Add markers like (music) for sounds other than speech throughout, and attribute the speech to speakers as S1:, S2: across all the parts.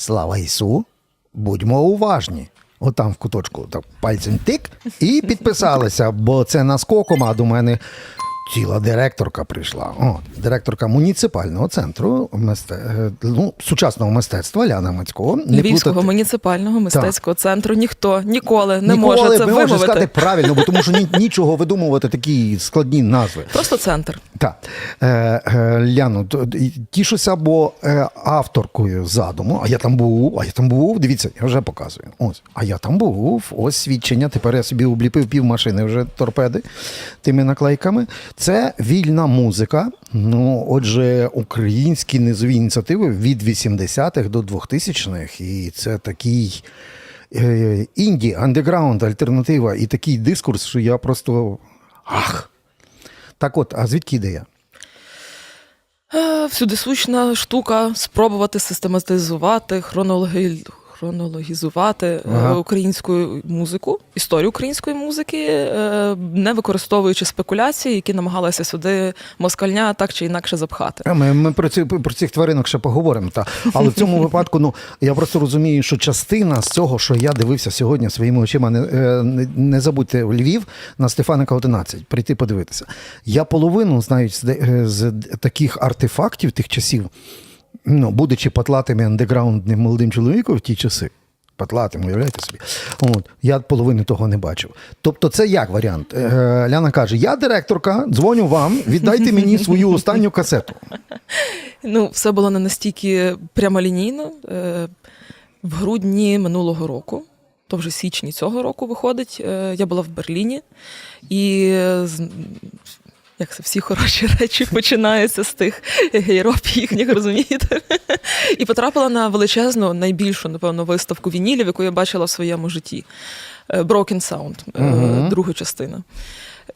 S1: Слава Ісу, будьмо уважні. Отам в куточку так, пальцем тик і підписалися, бо це наскоком, а до мене ціла директорка прийшла. О, директорка муніципального центру мисте... е, ну, сучасного мистецтва Ляна Мацького. Не
S2: Львівського
S1: плутати-
S2: муніципального мистецького центру ніхто ніколи не
S1: Ніколи
S2: може це
S1: не
S2: вимовити.
S1: сказати правильно, бо тому що ні, (laughs) нічого видумувати такі складні назви.
S2: Просто центр.
S1: Так, е, е, т- тішуся, бо е, авторкою задуму, а я там був, а я там був. Дивіться, я вже показую. Ось, а я там був. Ось свідчення. Тепер я собі обліпив пів машини вже торпеди тими наклейками. Це вільна музика. Ну, отже, українські низові ініціативи від 80-х до 2000-х. І це такий. е, Інді, андеграунд, альтернатива і такий дискурс, що я просто ах. Так от, а звідки ідея?
S2: Е, Всюдисущна штука спробувати систематизувати, хронологи... хронологізувати е,
S1: Ага.
S2: українську музику, історію української музики, е, не використовуючи спекуляції, які намагалися сюди москальня так чи інакше запхати.
S1: А Ми, ми про, ці, про цих тваринок ще поговоримо. Та. Але в цьому (laughs) випадку ну, я просто розумію, що частина з цього, що я дивився сьогодні своїми очима, не, е, не, не забудьте Львів на Стефаника 11, прийти подивитися. Я половину знаю з, з таких артефактів тих часів, ну, будучи патлатим і андеграундним молодим чоловіком в ті часи. Патлатим, уявляєте собі. От, я половини того не бачив. Тобто, це як варіант? Е, Ляна каже: я директорка, дзвоню вам, віддайте мені свою останню касету.
S2: Ну, все було не настільки прямолінійно. Е, В грудні минулого року, то вже січні цього року виходить, е, я була в Берліні, і з- як це всі хороші (laughs) речі починаються з тих гейроп їхніх, розумієте? І потрапила на величезну, найбільшу, напевно, виставку вінілів, яку я бачила в своєму житті. Е, Broken Sound,
S1: Мгм.
S2: друга частина.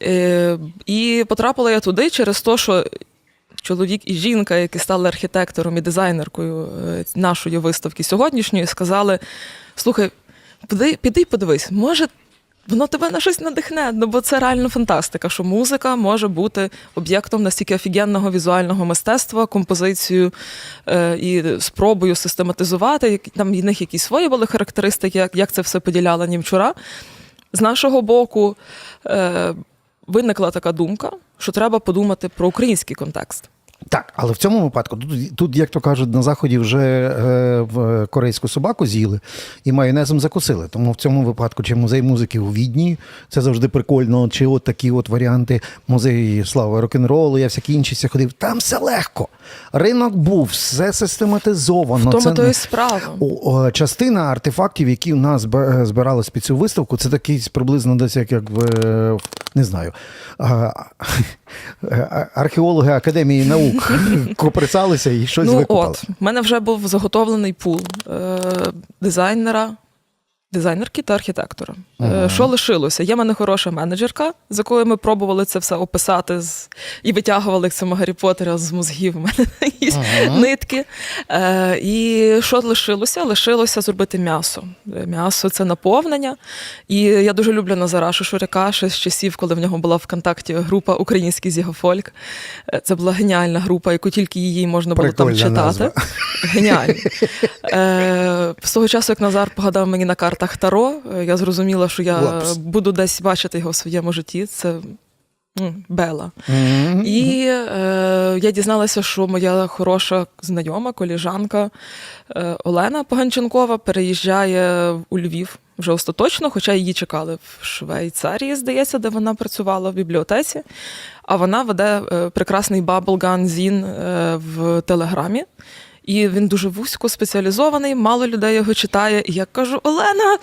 S2: Е, І потрапила я туди через те, що чоловік і жінка, які стали архітектором і дизайнеркою нашої виставки сьогоднішньої, сказали: слухай, піди, піди подивись, може. Воно тебе на щось надихне, ну бо це реально фантастика, що музика може бути об'єктом настільки офігенного візуального мистецтва, композицією е, і спробою систематизувати. Як- Там в них якісь свої були характеристики, як, як це все поділяла німчура. З нашого боку е, виникла така думка, що треба подумати про український контекст.
S1: Так, але в цьому випадку тут, тут як то кажуть, на заході вже е, в корейську собаку з'їли і майонезом закусили. Тому в цьому випадку, чи музей музики у Відні, це завжди прикольно, чи от такі от варіанти музеї слави рок-н-ролу, я всякі інші ся ходив. Там все легко. Ринок був, все систематизовано.
S2: В тому
S1: Це
S2: то і справа.
S1: О, о, частина артефактів, які у нас збирались під цю виставку, це такий приблизно десь як, як в, е, не знаю, археологи Академії наук (laughs) коприцалися і щось
S2: ну
S1: викопали.
S2: от, в мене вже був заготовлений пул е, дизайнера, дизайнерки та архітектора. Е, що лишилося? Є в мене хороша менеджерка, з якою ми пробували це все описати з... і витягували як цього Гаррі Поттера з мозгів. У мене якісь нитки. Е, і що лишилося? Лишилося зробити м'ясо. М'ясо це наповнення. І я дуже люблю Назара Шишуряка ще з часів, коли в нього була ВКонтакті група Український зігофольк. Е, Це була геніальна група, яку тільки її можна було там читати.
S1: назва.
S2: Геніально. (laughs) Е, з того часу, як Назар погадав мені на картах Таро, е, я зрозуміла, що я
S1: Лапс.
S2: буду десь бачити його в своєму житті. Це Бела.
S1: Мгм.
S2: І е, я дізналася, що моя хороша знайома, коліжанка е, Олена Поганченкова переїжджає у Львів вже остаточно, хоча її чекали в Швейцарії, здається, де вона працювала в бібліотеці. А вона веде е, прекрасний Bubblegum Зін е, в Телеграмі. І він дуже вузько спеціалізований, мало людей його читає. І я кажу: Олена,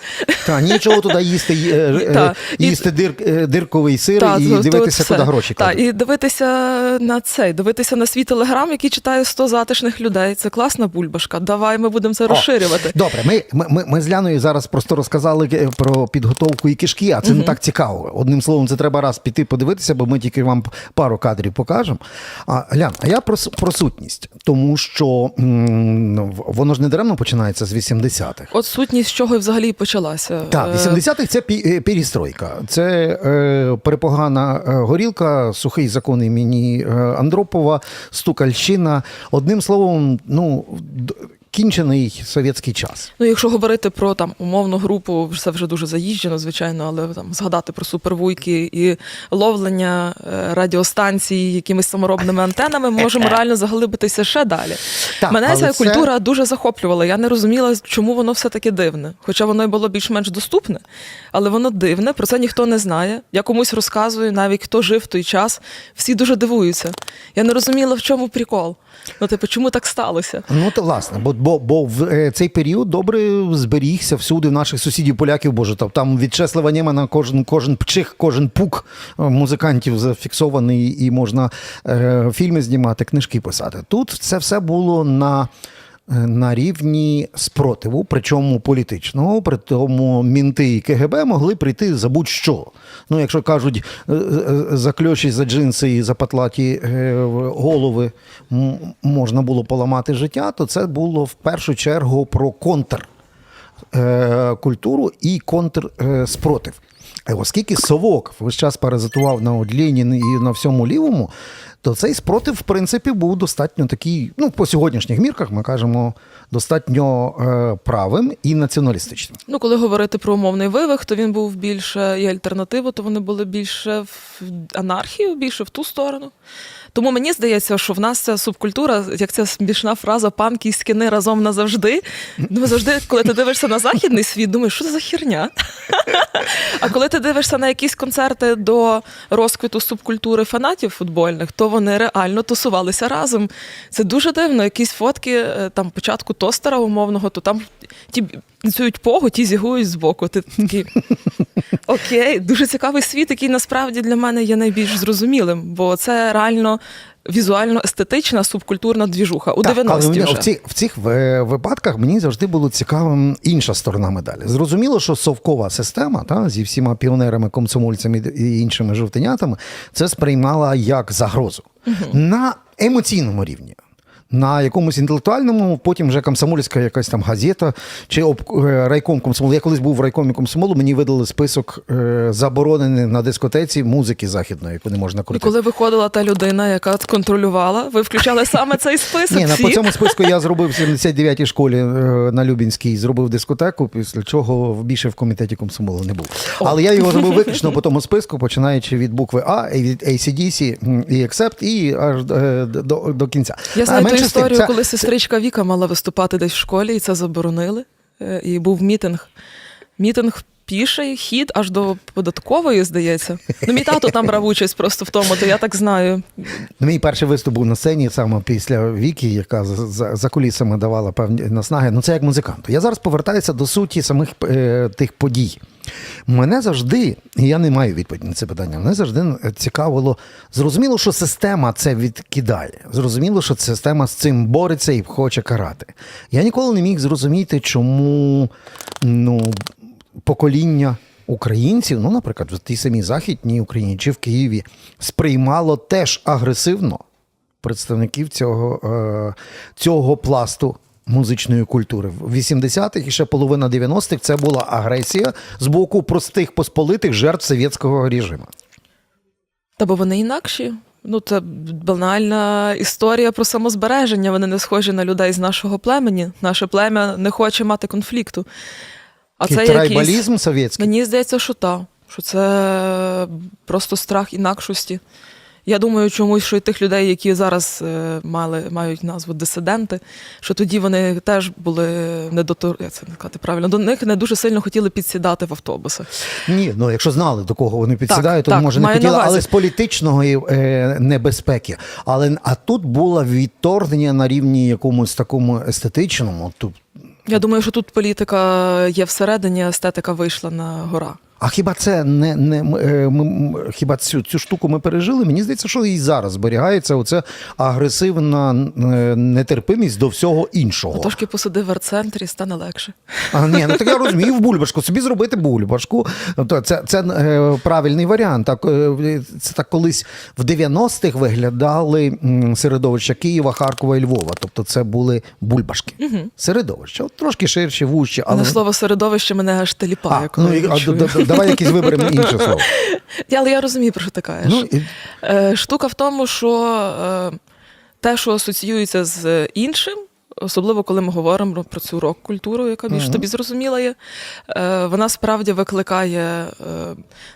S1: Та нічого туди їсти, е, е, (laughs)
S2: і-
S1: їсти дир, е, дирковий сир
S2: Та,
S1: і
S2: то- то
S1: дивитися,
S2: все.
S1: куди гроші
S2: Та, і дивитися на цей, дивитися на свій телеграм, який читає 100 затишних людей. Це класна бульбашка. Давай ми будемо це розширювати.
S1: Добре, ми, ми, ми, ми з Ляною зараз просто розказали про підготовку і кишки, а це не так цікаво. Одним словом, це треба раз піти подивитися, бо ми тільки вам пару кадрів покажемо. А Лян, а я про, про сутність, тому що воно ж не даремно починається з 80-х.
S2: От сутність з чого і взагалі почалася.
S1: Так,
S2: Е,
S1: 80-х це пі- е, перестройка. Це е, перепогана е, горілка, сухий закон імені е, Андропова, стукальщина. Одним словом, ну. Кінчений совєтський час.
S2: Ну, якщо говорити про там умовну групу, це вже дуже заїжджено, звичайно, але там згадати про супервуйки і ловлення е, радіостанцій якимись саморобними антенами, ми можемо реально заглибитися ще далі.
S1: Так,
S2: Мене ця
S1: це-
S2: культура дуже захоплювала. Я не розуміла, чому воно все таки дивне. Хоча воно й було більш-менш доступне, але воно дивне, про це ніхто не знає. Я комусь розказую, навіть хто жив в той час, всі дуже дивуються. Я не розуміла, в чому прикол. Ну, типу, чому так сталося?
S1: Ну, то власне, бо, бо, бо в е, цей період добре зберігся всюди в наших сусідів поляків, боже, там, там від Чеслава Нємана кожен, кожен пчих, кожен пук е, музикантів зафіксований, і можна е, фільми знімати, книжки писати. Тут це все було на. Е, На рівні спротиву, причому політичного, при тому мінти і КГБ могли прийти за будь-що. Ну, якщо кажуть, е, е, за кльоші, за джинси і за патлаті голови можна було поламати життя, то це було в першу чергу про контр е, культуру і контрспротив. Е, Оскільки Совок весь час паразитував на от Ленін і на всьому лівому, то цей спротив, в принципі, був достатньо такий, ну, по сьогоднішніх мірках ми кажемо, достатньо е, правим і націоналістичним.
S2: Ну, коли говорити про умовний вивих, то він був більше і альтернативу, то вони були більше в анархію, більше в ту сторону. Тому мені здається, що в нас ця субкультура, як ця смішна фраза панки і скини разом назавжди. Ну, завжди, коли ти дивишся на західний світ, думаєш, що це за херня? А коли ти дивишся на якісь концерти до розквіту субкультури фанатів футбольних, то вони реально тусувалися разом. Це дуже дивно. Якісь фотки е, там початку тостера умовного, то там ті танцюють погу, ті зігують збоку. Ти такий окей, дуже цікавий світ, який насправді для мене є найбільш зрозумілим, бо це реально візуально естетична субкультурна двіжуха у
S1: Так,
S2: 90-ті
S1: але
S2: вже.
S1: в цих, в цих випадках мені завжди було цікавим інша сторона медалі. Зрозуміло, що совкова система та, зі всіма піонерами, комсомольцями і іншими жовтенятами це сприймала як загрозу на емоційному рівні. На якомусь інтелектуальному, потім вже комсомольська якась там газета чи об, е, райком комсомолу. Я колись був в райкомі комсомолу, мені видали список е, заборонених на дискотеці музики західної, яку не можна
S2: І коли виходила та людина, яка контролювала, ви включали саме цей список.
S1: Ні,
S2: всі?
S1: по цьому списку я зробив в 79-й школі е, на Любінській, зробив дискотеку, після чого більше в комітеті комсомолу не був. Але я його зробив виключно по тому списку, починаючи від букви А, від ACDC, і Accept, і аж до, до кінця.
S2: Я знаю історію,
S1: це-
S2: коли сестричка Віка мала виступати десь в школі, і це заборонили. Е, І був мітинг. Мітинг піший, хід аж до податкової, здається. Ну, мій тато там брав участь просто в тому, то я так знаю.
S1: Мій перший виступ був на сцені саме після Віки, яка за, за, за кулісами давала певні наснаги. Ну це як музиканту. Я зараз повертаюся до суті самих е, тих подій. Мене завжди, і я не маю відповіді на це питання, мене завжди цікавило. Зрозуміло, що система це відкидає. Зрозуміло, що система з цим бореться і хоче карати. Я ніколи не міг зрозуміти, чому ну, покоління українців, ну, наприклад, в тій самій Західній Україні чи в Києві, сприймало теж агресивно представників цього, е, цього пласту музичної культури. В 80-х і ще половина 90-х це була агресія з боку простих посполитих жертв совєтського режиму.
S2: Та бо вони інакші. Ну, це банальна історія про самозбереження. Вони не схожі на людей з нашого племені. Наше плем'я не хоче мати конфлікту. А це якийсь...
S1: Трайбалізм совєтський.
S2: Мені здається, що так. Що це просто страх інакшості. Я думаю, чомусь, що і тих людей, які зараз е, мали, мають назву дисиденти, що тоді вони теж були не до як це сказати правильно, до них не дуже сильно хотіли підсідати в автобусах.
S1: Ні, ну якщо знали, до кого вони підсідають, то
S2: так,
S1: може не хотіли, але з політичної е, небезпеки. Але а тут було відторгнення на рівні якомусь такому естетичному. Тут
S2: Я думаю, що тут політика є всередині, естетика вийшла на гора.
S1: А хіба це не, не е, ми, хіба цю, цю штуку ми пережили? Мені здається, що і зараз зберігається оця агресивна е, нетерпимість до всього іншого.
S2: Трошки посиди в арт-центрі, стане легше.
S1: А, ні, ну так я розумію в бульбашку. Собі зробити бульбашку. Тобто це, це е, правильний варіант. Так, це так колись в 90-х виглядали середовища Києва, Харкова і Львова. Тобто це були бульбашки. Середовища. От Трошки ширші, вужчі,
S2: Але
S1: але.
S2: слово середовище мене аж теліпає.
S1: А,
S2: коли
S1: ну,
S2: я чую.
S1: Давай якесь виберемо інше слово.
S2: Я- Але я розумію, про що ти кажеш.
S1: Ну, і-
S2: Е, Штука в тому, що е, те, що асоціюється з іншим, особливо коли ми говоримо про цю рок-культуру, яка більш тобі зрозуміла є. Е, Вона справді викликає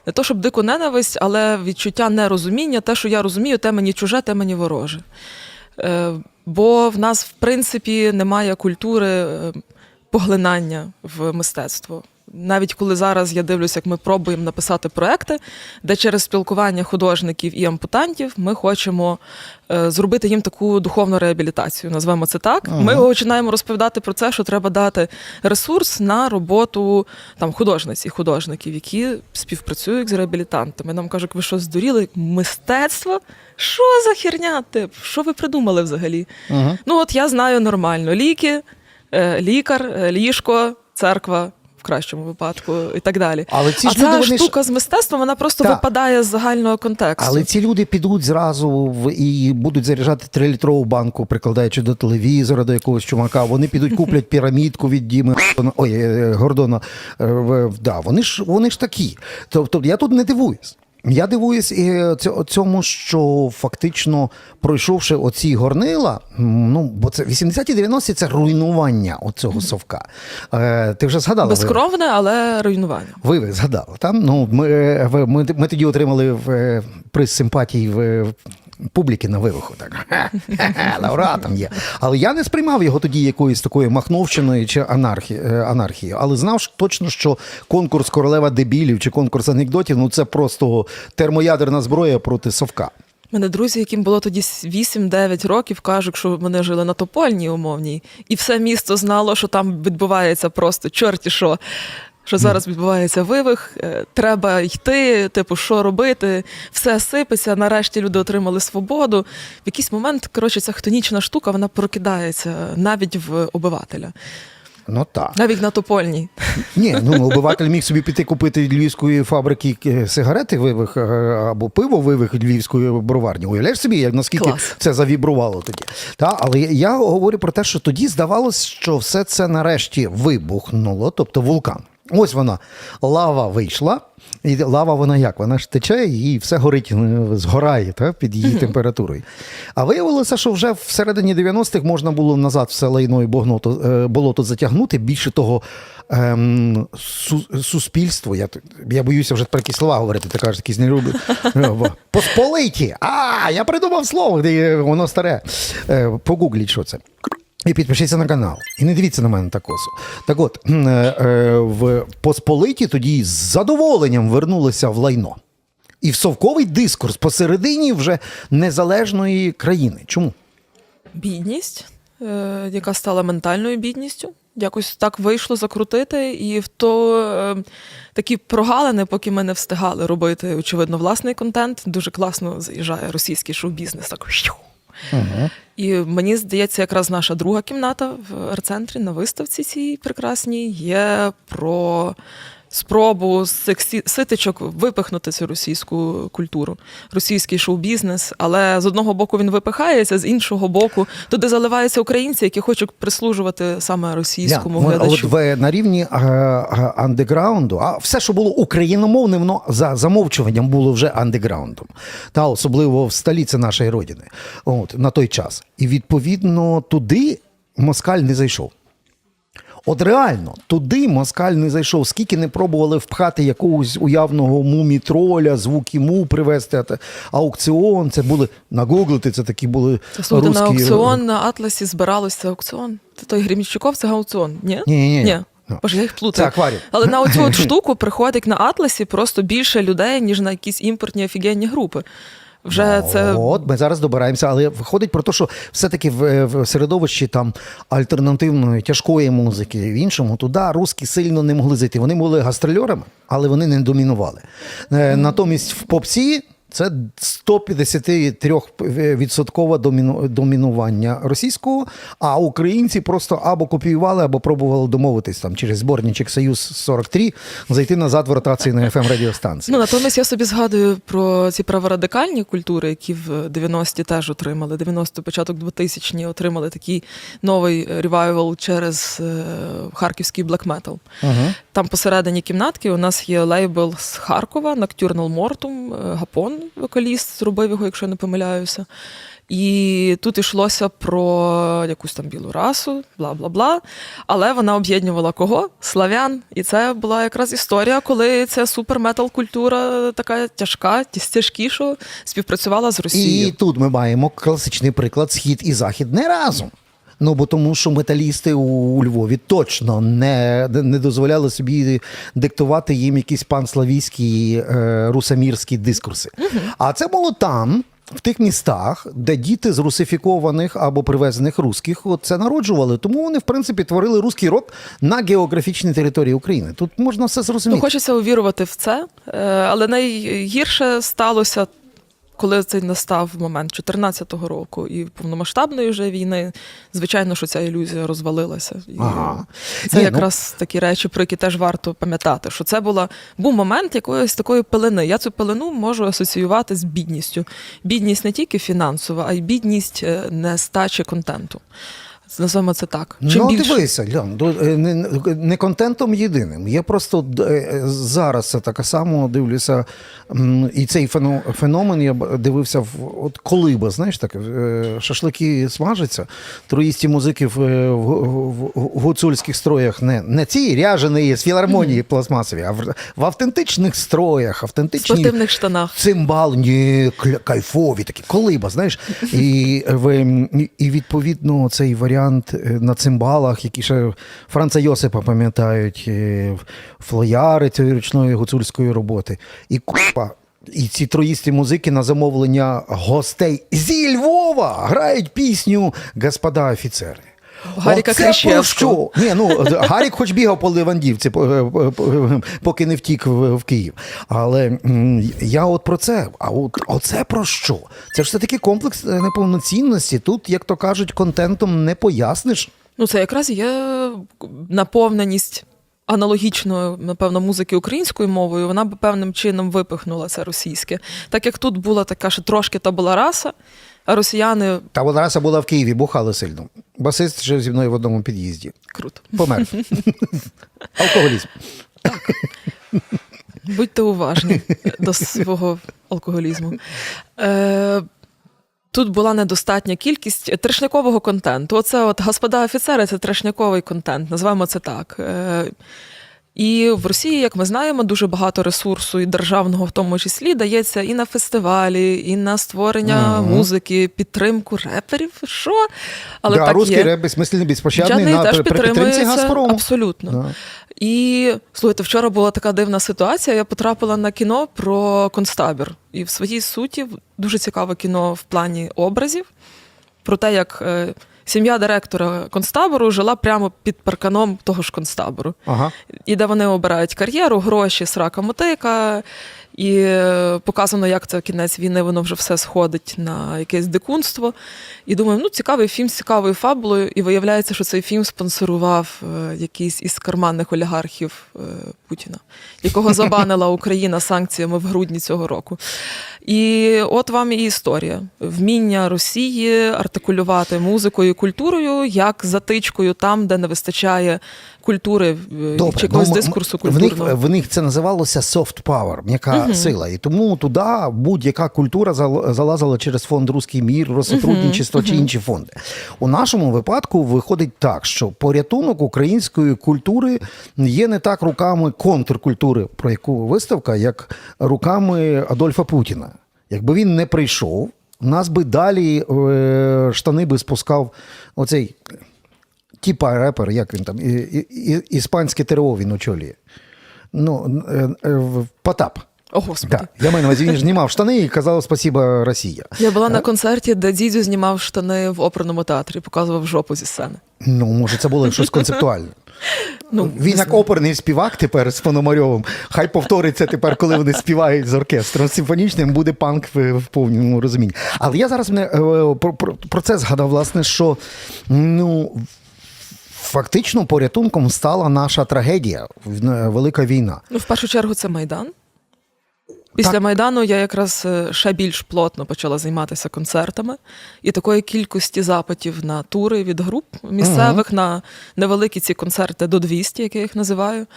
S2: не то щоб дику ненависть, але відчуття нерозуміння. Те, що я розумію, те мені чуже, те мені вороже. Бо в нас, в принципі, немає культури поглинання в мистецтво. Навіть коли зараз я дивлюся, як ми пробуємо написати проекти, де через спілкування художників і ампутантів ми хочемо е, зробити їм таку духовну реабілітацію, назвемо це так.
S1: Ага.
S2: Ми починаємо розповідати про це, що треба дати ресурс на роботу там художниць і художників, які співпрацюють з реабілітантами. Нам кажуть, ви що здуріли? Мистецтво? Що за херня? Тип? Що ви придумали взагалі?
S1: Угу.
S2: Ну, от я знаю нормально: ліки, е, лікар, е, ліжко, церква. Кращому випадку і так далі.
S1: Але ці
S2: а
S1: ж люди,
S2: ця
S1: вони ж-
S2: з мистецтвом вона просто
S1: Так.
S2: випадає з загального контексту.
S1: Але ці люди підуть зразу в і будуть заряджати трилітрову банку, прикладаючи до телевізора, до якогось чумака. Вони підуть (laughs) куплять пірамідку від Діми ой, е, Гордона. Е, в- в- Да, вони ж вони ж такі. Тобто я тут не дивуюсь. Я дивуюсь цьому, що фактично пройшовши оці горнила, ну бо це 80-ті 90-ті це руйнування оцього совка. Е, ти вже згадала ви-
S2: Безкровне, але руйнування.
S1: ви, ви згадали, там? Ну, ми, ми, ми тоді отримали в, е, приз симпатії в, публіки на вивиху. Так. (laughs) Лауреатом є. Але я не сприймав його тоді якоюсь такою махновщиною чи е, анархією. Але знав точно, що конкурс королева дебілів чи конкурс анекдотів ну це просто термоядерна зброя проти совка.
S2: Мене друзі, яким було тоді 8-9 років, кажуть, що вони жили на Топольній умовній, і все місто знало, що там відбувається просто чорті що. Що зараз відбувається вивих, е, треба йти, типу, що робити, все сипеться. Нарешті люди отримали свободу. В якийсь момент, коротше, ця хтонічна штука вона прокидається навіть в обивателя,
S1: Ну так.
S2: навіть на Топольній.
S1: Ні, ну обиватель міг собі піти купити львівської фабрики е, сигарети вивих е, або пиво вивих львівської броварні. Уявляєш собі, як наскільки
S2: Клас.
S1: це завібрувало тоді. Та, але я говорю про те, що тоді здавалось, що все це нарешті вибухнуло, тобто вулкан. Ось вона, лава вийшла, і лава вона як? Вона ж тече і все горить, е, згорає та, під її температурою. А виявилося, що вже всередині 90-х можна було назад все лайно і болото, е, болото затягнути. Більше того, ем, су- суспільство, я, я боюся вже про які слова говорити, ти кажеш, якісь не люблю. (laughs) Е, Посполиті! А, я придумав слово, де воно старе. Погугліть, що це. І підпишіться на канал. І не дивіться на мене так косо. Так от, е, е, в Посполиті тоді з задоволенням вернулися в лайно. І в совковий дискурс посередині вже незалежної країни. Чому?
S2: бідність, е, яка стала ментальною бідністю. Якось так вийшло закрутити, і в то такі прогалини, поки ми не встигали робити, очевидно, власний контент. Дуже класно заїжджає російський шоу-бізнес. Так. І мені здається, якраз наша друга кімната в арт-центрі на виставці цій прекрасній є про спробу з цих сі- ситичок випихнути цю російську культуру, російський шоу-бізнес. Але з одного боку він випихається, з іншого боку, туди заливаються українці, які хочуть прислужувати саме російському
S1: от
S2: глядачу.
S1: в, на рівні андеграунду, а все, що було україномовним, воно за замовчуванням було вже андеграундом. Та особливо в столиці нашої родини. От, на той час. І відповідно туди москаль не зайшов. От реально, туди москаль не зайшов. Скільки не пробували впхати якогось уявного мумі-троля, звуки му привезти, аукціон. Це були нагуглити, це такі були
S2: Слухайте, на аукціон на Атласі збиралося аукціон. Це той Грімчуков, це аукціон, ні?
S1: Ні-ні-ні.
S2: Ні.
S1: Ну.
S2: Боже, я їх
S1: Це
S2: плутаю.
S1: акваріум.
S2: Але на оцю от (laughs) штуку приходить на Атласі просто більше людей, ніж на якісь імпортні офігенні групи. Вже це
S1: От ми зараз добираємося, але виходить про те, що все-таки в, в середовищі там альтернативної тяжкої музики, в іншому туди русські сильно не могли зайти. Вони були гастрольорами, але вони не домінували. Е, Натомість в попсі. Це 153% доміну, домінування російського, а українці просто або копіювали, або пробували домовитись там через зборничок Союз 43 зайти назад в ротації на fm радіостанції.
S2: Ну, натомість я собі згадую про ці праворадикальні культури, які в 90-ті теж отримали. 90 початок 2000-ні отримали такий новий ревайвал через е, харківський блек-метал.
S1: Угу.
S2: Там посередині кімнатки у нас є лейбл з Харкова, Nocturnal Mortum, е, Гапон, вокаліст, зробив його, якщо я не помиляюся. І тут йшлося про якусь там білу расу, бла бла бла. Але вона об'єднувала кого? Славян. І це була якраз історія, коли ця суперметал культура така тяжка, тяжкіша, співпрацювала з Росією.
S1: І тут ми маємо класичний приклад схід і захід не разом. Ну бо тому, що металісти у, у Львові точно не, не дозволяли собі диктувати їм якісь панславійські е, русамірські дискурси. А це було там. В тих містах, де діти з русифікованих або привезених русських це народжували, тому вони в принципі творили руський рок на географічній території України. Тут можна все
S2: Ну,
S1: зрозуміти.
S2: хочеться увірувати в це, е, але найгірше сталося, коли цей настав момент 14-го року і повномасштабної вже війни. Звичайно, що ця ілюзія розвалилася. І
S1: Ага.
S2: Це
S1: якраз ну-
S2: якраз такі речі, про які теж варто пам'ятати, що це була був момент якоїсь такої пелени. Я цю пелену можу асоціювати з бідністю. Бідність не тільки фінансова, а й бідність е, нестачі контенту. Називаємо це так. Чим
S1: ну,
S2: більше
S1: дивися, Лян, е, не, контентом єдиним. Я просто е, е, зараз це так само дивлюся, і цей феномен я дивився в от коли би, знаєш, так, шашлики смажаться, троїсті музики в, в, в, в гуцульських строях, не, не ці ряжені з філармонії пластмасові, а в, в автентичних строях, автентичні
S2: спортивних штанах.
S1: Цимбал, ні, кля- кайфові такі, колиба, знаєш. І, і відповідно цей варіант е, на цимбалах, які ще Франца Йосипа пам'ятають, е, флояри цієї ручної гуцульської роботи. І купа. І ці троїсті музики на замовлення гостей зі Львова грають пісню Господа офіцери.
S2: Гаріка
S1: Оце
S2: Крещевського.
S1: Ні, ну Гарік хоч бігав по Левандівці, по- по- поки не втік в, Київ. Але я от про це. А от оце про що? Це ж все таки комплекс е, неповноцінності. Тут, як то кажуть, контентом не поясниш.
S2: Ну, це якраз є наповненість аналогічної, напевно, музики українською мовою, вона б певним чином випихнула це російське. Так як тут була така, що трошки та була раса, росіяни
S1: Та вона раса була в Києві, бухали сильно. Басист жив зі мною в одному під'їзді.
S2: круто.
S1: Помер. (laughs) Алкоголізм.
S2: Будьте уважні до свого алкоголізму. Е, Тут була недостатня кількість трешнякового контенту. Оце от господа офіцери це трешняковий контент, називаємо це так. Е, І в Росії, як ми знаємо, дуже багато ресурсу і державного в тому числі дається і на фестивалі, і на створення
S1: Мгм.
S2: музики, підтримку реперів. Що? Але
S1: да,
S2: так
S1: русський
S2: є.
S1: реп безсмисленний, безпощадний на
S2: теж
S1: при- при підтримці Газпрому.
S2: абсолютно.
S1: Да.
S2: І слухайте, вчора була така дивна ситуація. Я потрапила на кіно про концтабір. І в своїй суті дуже цікаве кіно в плані образів про те, як е, сім'я директора концтабору жила прямо під парканом того ж концтабору.
S1: Ага.
S2: І де вони обирають кар'єру, гроші, срака мотика. І е, показано, як це кінець війни, воно вже все сходить на якесь дикунство. І думаю, ну цікавий фільм з цікавою фабулою. І виявляється, що цей фільм спонсорував е, якийсь із карманних олігархів е, Путіна, якого забанила Україна санкціями в грудні цього року. І от вам і історія: вміння Росії артикулювати музикою культурою як затичкою там, де не вистачає культури е,
S1: Добре,
S2: чи якогось
S1: ну,
S2: дискурсу
S1: в них, в них це називалося soft power, м'яка
S2: Мгм.
S1: сила. І тому туди будь-яка культура зал- залазила через фонд Руський мір, розсотрудничество чи інші фонди. У нашому випадку виходить так, що порятунок української культури є не так руками контркультури, про яку виставка, як руками Адольфа Путіна. Якби він не прийшов, нас би далі е, штани би спускав оцей типа репер, як він там, і, і, і, іспанське ТРО він очолює. Ну, е, е, Потап.
S2: О, господи.
S1: Так, я маю на увазі, він ж знімав штани і казав спасіба Росія.
S2: Я була на концерті, де дідю знімав штани в оперному театрі, показував жопу зі сцени.
S1: Ну, може, це було щось концептуальне.
S2: Ну,
S1: Він як оперний співак тепер з Пономарьовим. Хай повториться тепер, коли вони співають з оркестром симфонічним, буде панк в, повному розумінні. Але я зараз мене, е, про, про, про це згадав, власне, що ну. Фактично порятунком стала наша трагедія, велика війна.
S2: ну, в першу чергу, це Майдан. Після
S1: Так.
S2: Майдану я якраз е, ще більш плотно почала займатися концертами, і такої кількості запитів на тури від груп місцевих на невеликі ці концерти до 200, як я їх називаю.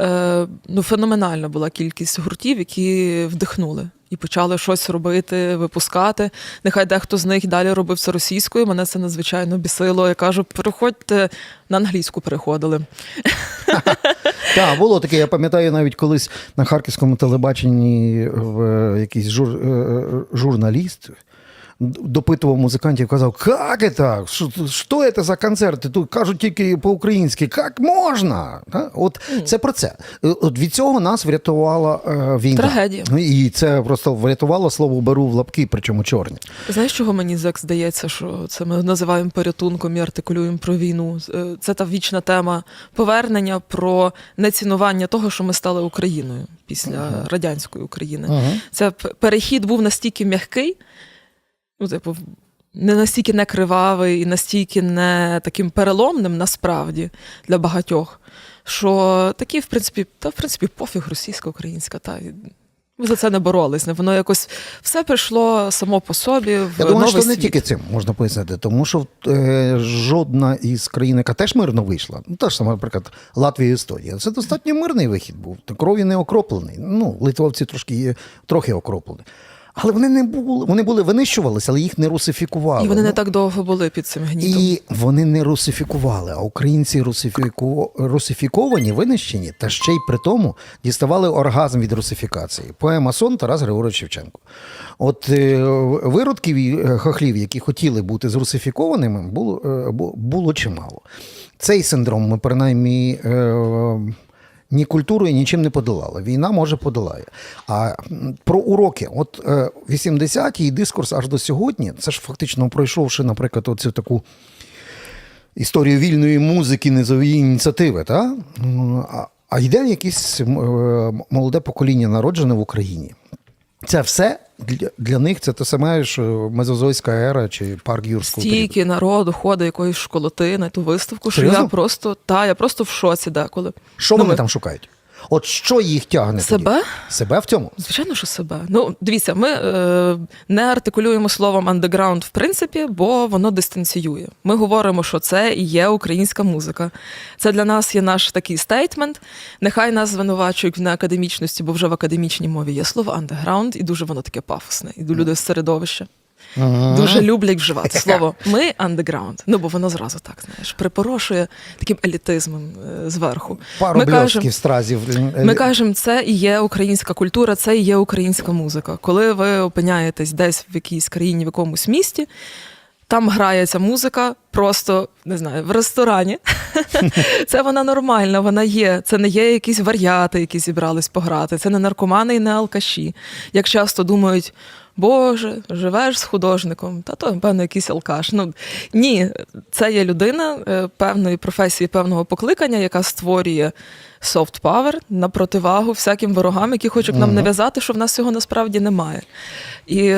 S2: Е, ну, феноменальна була кількість гуртів, які вдихнули і почали щось робити, випускати. Нехай дехто з них далі робив це російською. Мене це надзвичайно бісило. Я кажу, переходьте на англійську переходили. (laughs)
S1: Так, було таке. Я пам'ятаю навіть колись на харківському телебаченні в, е, якийсь е, журналіст допитував музикантів, казав, як це? Що, це за концерти? Тут кажуть тільки по-українськи, як можна? От це про це. Е, От від цього нас врятувала е, війна.
S2: Трагедія.
S1: І це просто врятувало слово беру в лапки, причому чорні.
S2: Знаєш, чого мені зек здається, що це ми називаємо порятунком і артикулюємо про війну. Е, Це та вічна тема повернення про нецінування того, що ми стали Україною після радянської України.
S1: Мгм.
S2: Це перехід був настільки м'який, ну, типу, не настільки не кривавий і настільки не таким переломним насправді для багатьох. Що такі, в принципі, та в принципі пофіг російсько-українська, та ми за це не боролись. не? Воно якось все прийшло само по собі. В
S1: Я думаю,
S2: новий
S1: що не
S2: світ.
S1: тільки цим можна пояснити, тому що е, жодна із країн, яка теж мирно вийшла, ну та ж саме, наприклад, Латвія і Естонія, це достатньо мирний вихід був. Крові не окроплений. Ну, литовці трошки трохи окроплені. Але вони не були, вони були винищувалися, але їх не русифікували.
S2: І вони не так довго були під цим гнітом.
S1: і вони не русифікували, а українці русифіку... русифіковані, винищені, та ще й при тому діставали оргазм від русифікації. Поема Сон Тарас Григорович Шевченко. От е, виродків і е, хохлів, які хотіли бути зрусифікованими, було, е, було чимало. Цей синдром ми принаймні. Е, ні культурою нічим не подолала. Війна може подолає. А про уроки, от е, 80-ті і дискурс аж до сьогодні, це ж фактично пройшовши, наприклад, оцю таку історію вільної музики, низові ініціативи, та? А, а йде якесь е, молоде покоління, народжене в Україні. Це все для, для них це те саме, що мезозойська ера чи парк юрського періоду.
S2: Стільки народу ходить якоїсь школоти на ту виставку, що я просто та я просто в шоці деколи.
S1: Що
S2: Ну,
S1: вони
S2: ми-
S1: там шукають? От що їх тягне?
S2: Себе?
S1: Тоді? Себе в цьому?
S2: Звичайно, що себе. Ну, дивіться, ми е, не артикулюємо словом андеграунд в принципі, бо воно дистанціює. Ми говоримо, що це і є українська музика. Це для нас є наш такий стейтмент. Нехай нас звинувачують в неакадемічності, бо вже в академічній мові є слово андеграунд, і дуже воно таке пафосне. І люди з середовища. Дуже люблять вживати (laughs) слово ми андеграунд. Ну бо воно зразу так знаєш, припорошує таким елітизмом е, зверху.
S1: Пару
S2: ми кажемо,
S1: стразів. е,
S2: ми кажемо, це і є українська культура, це і є українська музика. Коли ви опиняєтесь десь в якійсь країні, в якомусь місті, там грає ця музика просто не знаю, в ресторані. (laughs) Це вона нормальна, вона є. Це не є якісь варіати, які зібрались пограти. Це не наркомани і не алкаші. Як часто думають. Боже, живеш з художником, та то, певно, якийсь алкаш. Ну ні, це є людина е, певної професії, певного покликання, яка створює soft power на противагу всяким ворогам, які хочуть нам нав'язати, що в нас цього насправді немає. І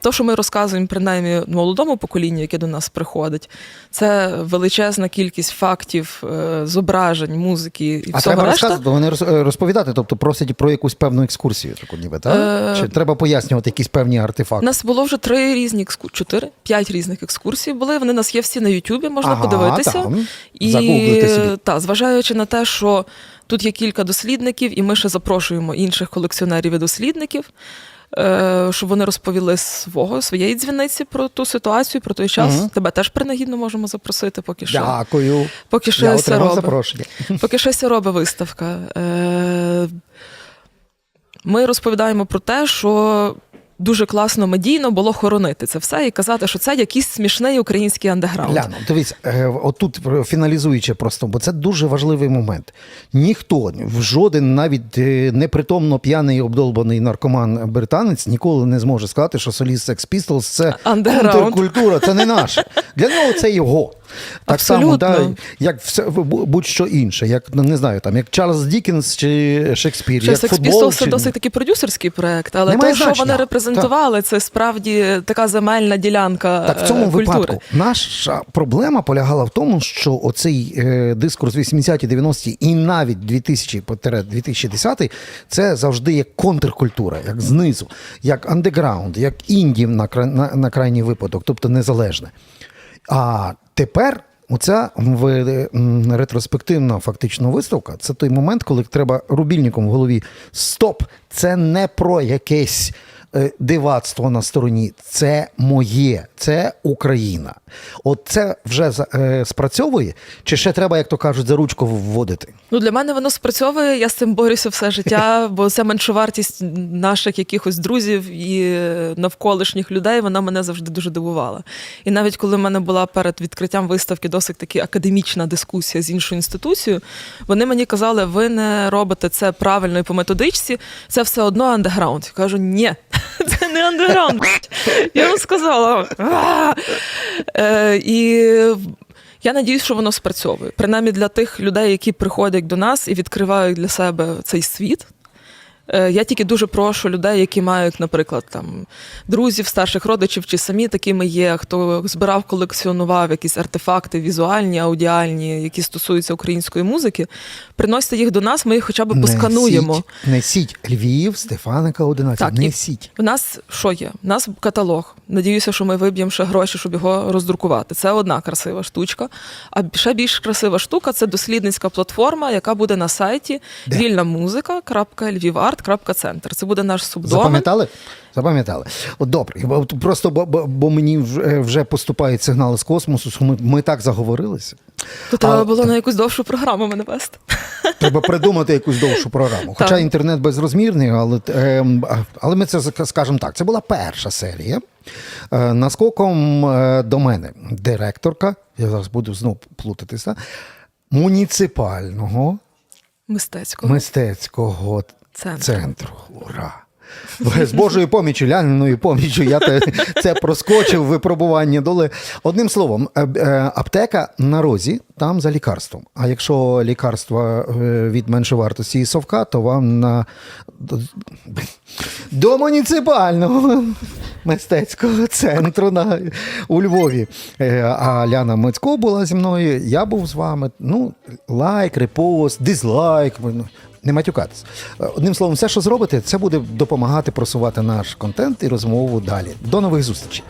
S2: то, що ми розказуємо, принаймні молодому поколінню, яке до нас приходить, це величезна кількість фактів, е, зображень, музики і
S1: А
S2: всього
S1: треба
S2: решта.
S1: розказувати, вони е, розповідати, тобто просять про якусь певну екскурсію, таку ніби, так?
S2: Е,
S1: Чи треба пояснювати якісь певні
S2: У
S1: артефакти?
S2: нас було вже три різні екскурсії, чотири, п'ять різних екскурсій були. Вони у нас є всі на Ютубі, можна
S1: Ага,
S2: подивитися.
S1: там.
S2: І
S1: Загуглити собі.
S2: та, зважаючи на те, що тут є кілька дослідників, і ми ще запрошуємо інших колекціонерів і дослідників. е, Щоб вони розповіли свого своєї дзвіниці про ту ситуацію, про той час.
S1: Мгм.
S2: Тебе теж принагідно можемо запросити, поки що.
S1: Дякую.
S2: Поки що
S1: запрошення. (laughs)
S2: Поки щось робить виставка. Е, Ми розповідаємо про те, що дуже класно медійно було хоронити це все і казати, що це якийсь смішний український андеграунд.
S1: Гляну, дивіться, е, отут фіналізуючи просто, бо це дуже важливий момент. Ніхто, в жоден навіть е, непритомно п'яний обдолбаний наркоман британець ніколи не зможе сказати, що соліст Sex Pistols – це контркультура, це не наше. Для нього це його. Так само, да, як все бу- будь-що інше, як ну, не знаю, там як Чарльз Дікінс чи Шекспір,
S2: Ще
S1: як футбол.
S2: Це
S1: чи...
S2: досить такий продюсерський проект, але те, що вони репрезентували, це справді така земельна ділянка
S1: Так, в цьому
S2: е, культури.
S1: випадку наша проблема полягала в тому, що оцей е, дискурс 80-ті, 90-ті і навіть 2000-2010 це завжди як контркультура, як знизу, як андеграунд, як інді на, на, на крайній випадок, тобто незалежне. А тепер. Оця в- ретроспективна фактично виставка це той момент, коли треба рубільником в голові стоп, це не про якесь дивацтво на стороні, це моє, це Україна. От це вже е, спрацьовує, чи ще треба, як то кажуть, за ручку вводити?
S2: Ну, для мене воно спрацьовує. Я з цим борюся все життя, (laughs) бо це меншовартість наших якихось друзів і навколишніх людей. Вона мене завжди дуже дивувала. І навіть коли в мене була перед відкриттям виставки досить таки академічна дискусія з іншою інституцією, вони мені казали, ви не робите це правильно і по методичці, це все одно андеграунд. Я кажу, ні, (laughs) це не андеграунд. Я вам сказала. Е, І я надіюсь, що воно спрацьовує. Принаймні для тих людей, які приходять до нас і відкривають для себе цей світ. Е, Я тільки дуже прошу людей, які мають, наприклад, там друзів, старших родичів чи самі такими є, хто збирав, колекціонував якісь артефакти візуальні, аудіальні, які стосуються української музики. Приносьте їх до нас, ми їх хоча б поскануємо.
S1: Несіть, несіть Львів, Стефаника 11.
S2: Так,
S1: несіть.
S2: У нас що є? У нас каталог. Надіюся, що ми виб'ємо ще гроші, щоб його роздрукувати. Це одна красива штучка. А ще більш красива штука це дослідницька платформа, яка буде на сайті вільна музика.львіварт.центр. Це буде наш субдомен.
S1: Запам'ятали? Запам'ятали. От добре. Просто бо, бо, бо мені вже, вже поступають сигнали з космосу, що ми, ми так заговорилися.
S2: То треба
S1: А,
S2: було
S1: так.
S2: на якусь довшу програму мене вести.
S1: Треба придумати якусь довшу програму. (laughs) Хоча
S2: Так.
S1: інтернет безрозмірний, але, ем, але ми це скажемо так. Це була перша серія. Е, Наскоком е, до мене директорка, я зараз буду знову плутатися, муніципального
S2: Мистецького.
S1: мистецького
S2: Центру.
S1: центру. Ура! З Божою помічю, Ляниною помічю, я це проскочив випробування доли. Одним словом, е, е, аптека на розі там за лікарством. А якщо лікарства е, від меншовартості і совка, то вам на до, муніципального мистецького центру на, у Львові. А Ляна Мицько була зі мною, я був з вами. Ну, лайк, репост, дизлайк не матюкатись. Е, одним словом, все, що зробите, це буде допомагати просувати наш контент і розмову далі. До нових зустрічей.